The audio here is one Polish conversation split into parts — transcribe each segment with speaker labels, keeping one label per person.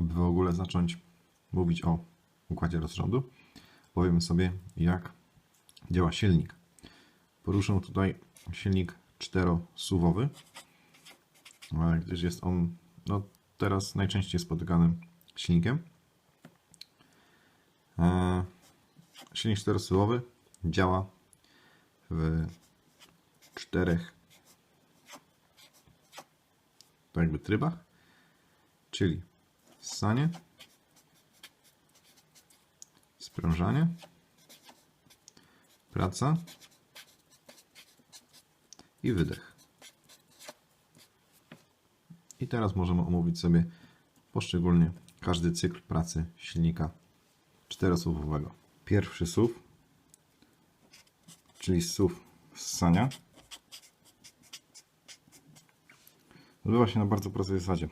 Speaker 1: aby w ogóle zacząć mówić o układzie rozrządu, powiemy sobie, jak działa silnik. Poruszę tutaj silnik czterosuwowy, gdyż jest on no, teraz najczęściej spotykanym silnikiem. E, Silnik czterosuwowy działa w czterech tak jakby trybach, czyli ssanie, sprężanie, praca i wydech. I teraz możemy omówić sobie poszczególnie każdy cykl pracy silnika czterosuwowego. Pierwszy SUV, czyli SUV ssania, odbywa się na bardzo prostej zasadzie.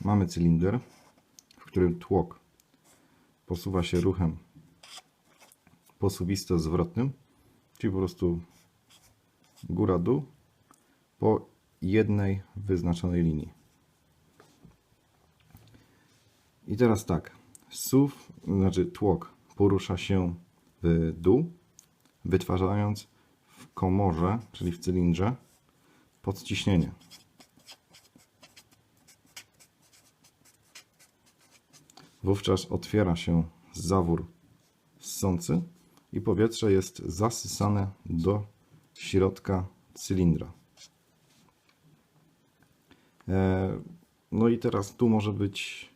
Speaker 1: Mamy cylinder, którym tłok posuwa się ruchem posuwisto-zwrotnym, czyli po prostu góra-dół po jednej wyznaczonej linii. I teraz tak, SUV, znaczy tłok porusza się w dół, wytwarzając w komorze, czyli w cylindrze, podciśnienie. Wówczas otwiera się zawór ssący i powietrze jest zasysane do środka cylindra. E, No i teraz tu może być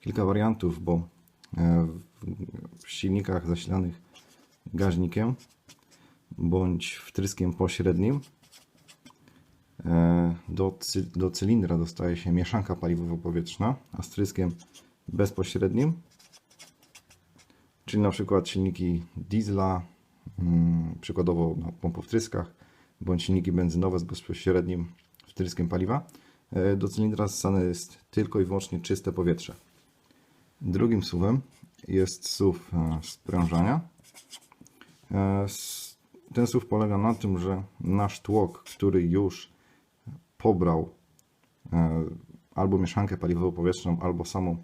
Speaker 1: kilka wariantów, bo e, w silnikach zasilanych gaźnikiem bądź wtryskiem pośrednim e, do, cy, do cylindra dostaje się mieszanka paliwowo-powietrzna, a wtryskiem bezpośrednim, czyli na przykład silniki diesla, mm, przykładowo na pompowtryskach, bądź silniki benzynowe z bezpośrednim wtryskiem paliwa, e, do cylindra ssane jest tylko i wyłącznie czyste powietrze. Drugim suwem jest suw e, sprężania. E, Ten suw polega na tym, że nasz tłok, który już pobrał albo mieszankę paliwowo-powietrzną, albo samo,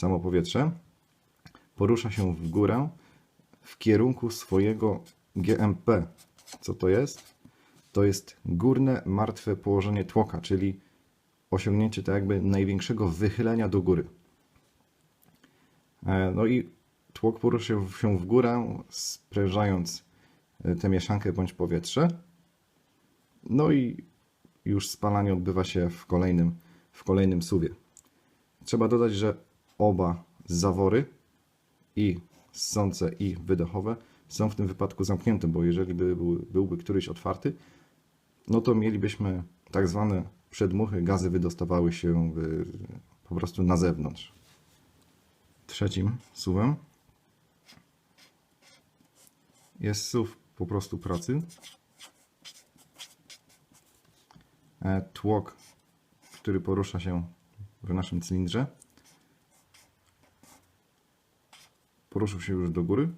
Speaker 1: samo powietrze, porusza się w górę w kierunku swojego GMP. Co to jest? To jest górne martwe położenie tłoka, czyli osiągnięcie tak jakby największego wychylenia do góry. E, No i tłok poruszył się w górę, sprężając e, tę mieszankę bądź powietrze. No i już spalanie odbywa się w kolejnym, w kolejnym suwie. Trzeba dodać, że oba zawory i ssące i wydechowe są w tym wypadku zamknięte, bo jeżeli by, był, byłby któryś otwarty, no to mielibyśmy tak zwane przedmuchy, gazy wydostawały się y, po prostu na zewnątrz. Trzecim suwem jest suw po prostu pracy. E, Tłok, który porusza się w naszym cylindrze, poruszył się już do góry,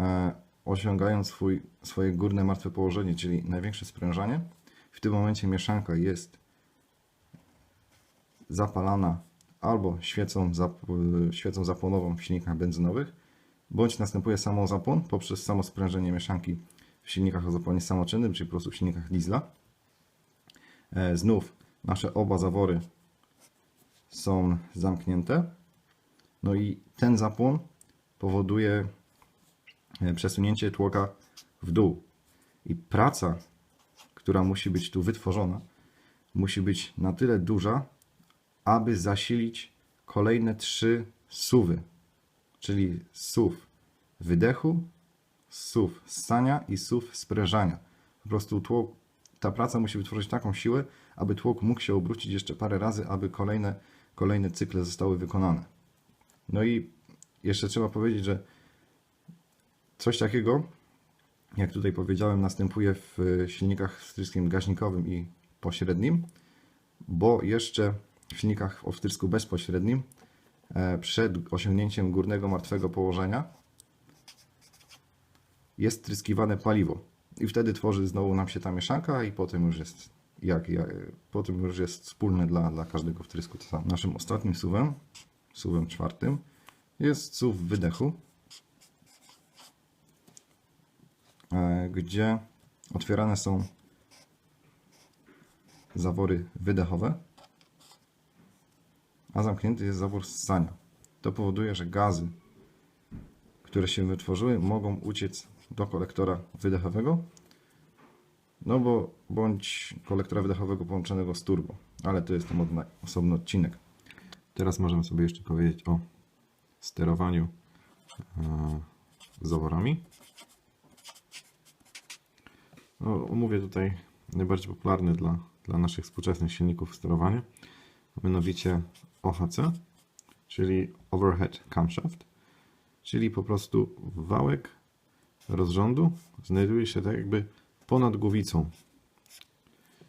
Speaker 1: e, osiągając swój, swoje górne martwe położenie, czyli największe sprężanie. W tym momencie mieszanka jest zapalana albo świecą, zap, świecą zapłonową w silnikach benzynowych, bądź następuje samozapłon poprzez samo sprężenie mieszanki w silnikach o zapłonie samoczynnym, czyli po prostu w silnikach diesla. E, Znów nasze oba zawory są zamknięte. No i ten zapłon powoduje e, przesunięcie tłoka w dół. I praca, która musi być tu wytworzona, musi być na tyle duża, aby zasilić kolejne trzy suwy, czyli suw wydechu, suw ssania i suw sprężania. Po prostu tłok, ta praca musi wytworzyć taką siłę, aby tłok mógł się obrócić jeszcze parę razy, aby kolejne, kolejne cykle zostały wykonane. No i jeszcze trzeba powiedzieć, że coś takiego, jak tutaj powiedziałem, następuje w silnikach z wtryskiem gaźnikowym i pośrednim, bo jeszcze w silnikach o wtrysku bezpośrednim e, przed osiągnięciem górnego martwego położenia jest tryskiwane paliwo. I wtedy tworzy znowu nam się ta mieszanka i potem już jest jak, jak potem już jest wspólne dla, dla każdego wtrysku to. Naszym ostatnim suwem suwem czwartym jest suw wydechu, e, gdzie otwierane są zawory wydechowe, a zamknięty jest zawór ssania. To powoduje, że gazy, które się wytworzyły, mogą uciec do kolektora wydechowego, no bo bądź kolektora wydechowego połączonego z turbo, ale to jest na osobny odcinek.
Speaker 2: Teraz możemy sobie jeszcze powiedzieć o sterowaniu e, zaworami. No, omówię tutaj najbardziej popularny dla, dla naszych współczesnych silników sterowanie, mianowicie OHC, czyli Overhead Camshaft, czyli po prostu wałek rozrządu znajduje się tak jakby ponad głowicą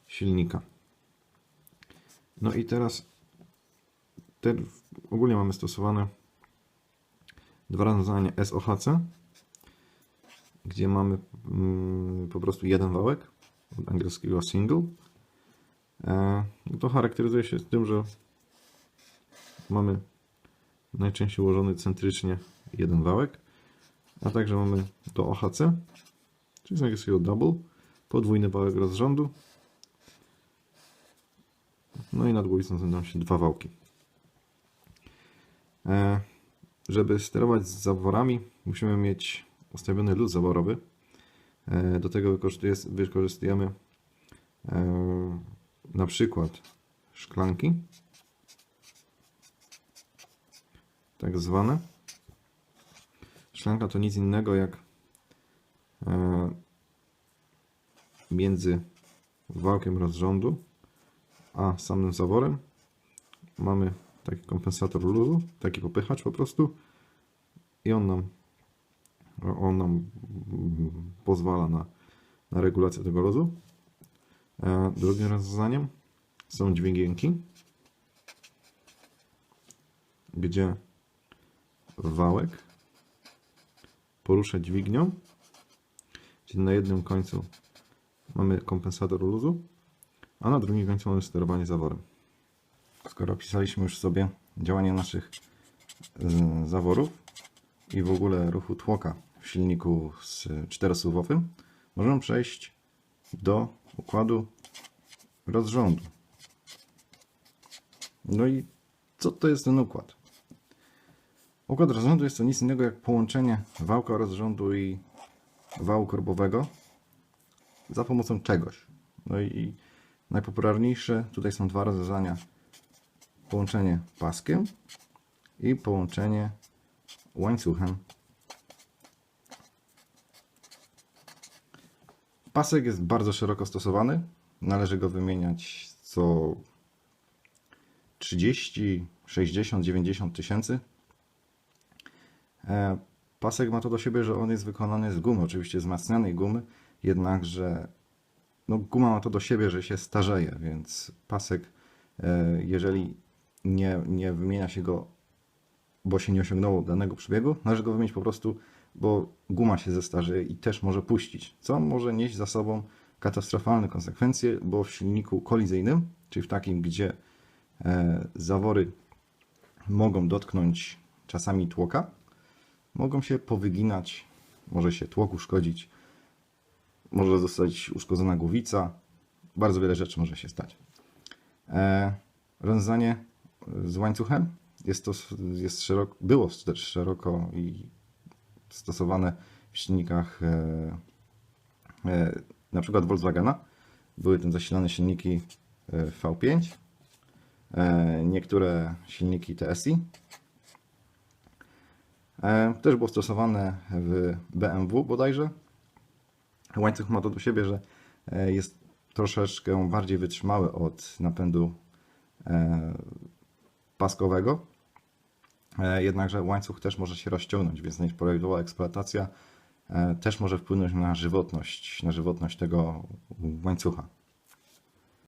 Speaker 2: silnika. No i teraz te, ogólnie mamy stosowane dwa rozwiązania SOHC, gdzie mamy mm, po prostu jeden wałek, od angielskiego single. E, to charakteryzuje się tym, że mamy najczęściej ułożony centrycznie jeden wałek, a także mamy do OHC, czyli z angielskiego double, podwójny wałek rozrządu, no i nad głowicą znajdują się dwa wałki. Żeby sterować z zaworami, musimy mieć ustawiony luz zaworowy. E, do tego wykorzystuje- wykorzystujemy e, na przykład szklanki, tak zwane. Szklanka to nic innego jak e, między wałkiem rozrządu a samym zaworem mamy taki kompensator luzu, taki popychacz po prostu i on nam, on nam pozwala na, na regulację tego luzu. E, Drugim rozwiązaniem są dźwigienki, gdzie wałek porusza dźwignią, czyli na jednym końcu mamy kompensator luzu, a na drugim końcu mamy sterowanie zaworem.
Speaker 1: Skoro opisaliśmy już sobie działanie naszych y, zaworów i w ogóle ruchu tłoka w silniku z czterosuwowym, możemy przejść do układu rozrządu. No i co to jest ten układ? Układ rozrządu jest to nic innego jak połączenie wałka rozrządu i wału korbowego za pomocą czegoś. No i najpopularniejsze tutaj są dwa rozwiązania połączenie paskiem i połączenie łańcuchem. Pasek jest bardzo szeroko stosowany. Należy go wymieniać co 30, 60, 90 tysięcy. E, Pasek ma to do siebie, że on jest wykonany z gumy, oczywiście wzmacnianej gumy, jednakże no, guma ma to do siebie, że się starzeje, więc pasek, e, jeżeli nie, nie wymienia się go, bo się nie osiągnęło danego przebiegu, należy go wymienić po prostu, bo guma się zestarzeje i też może puścić, co może nieść za sobą katastrofalne konsekwencje, bo w silniku kolizyjnym, czyli w takim, gdzie e, zawory mogą dotknąć czasami tłoka, mogą się powyginać, może się tłok uszkodzić, może zostać uszkodzona głowica, bardzo wiele rzeczy może się stać. E, rozwiązanie z łańcuchem jest to jest szeroko, było też szeroko i stosowane w silnikach e, e, na przykład Volkswagena. Były tym zasilane silniki e, V5, e, niektóre silniki TSI. E, też było stosowane w BMW bodajże. Łańcuch ma to do siebie, że e, jest troszeczkę bardziej wytrzymały od napędu e, paskowego. E, Jednakże łańcuch też może się rozciągnąć, więc nieprawidłowa eksploatacja e, też może wpłynąć na żywotność, na żywotność tego łańcucha.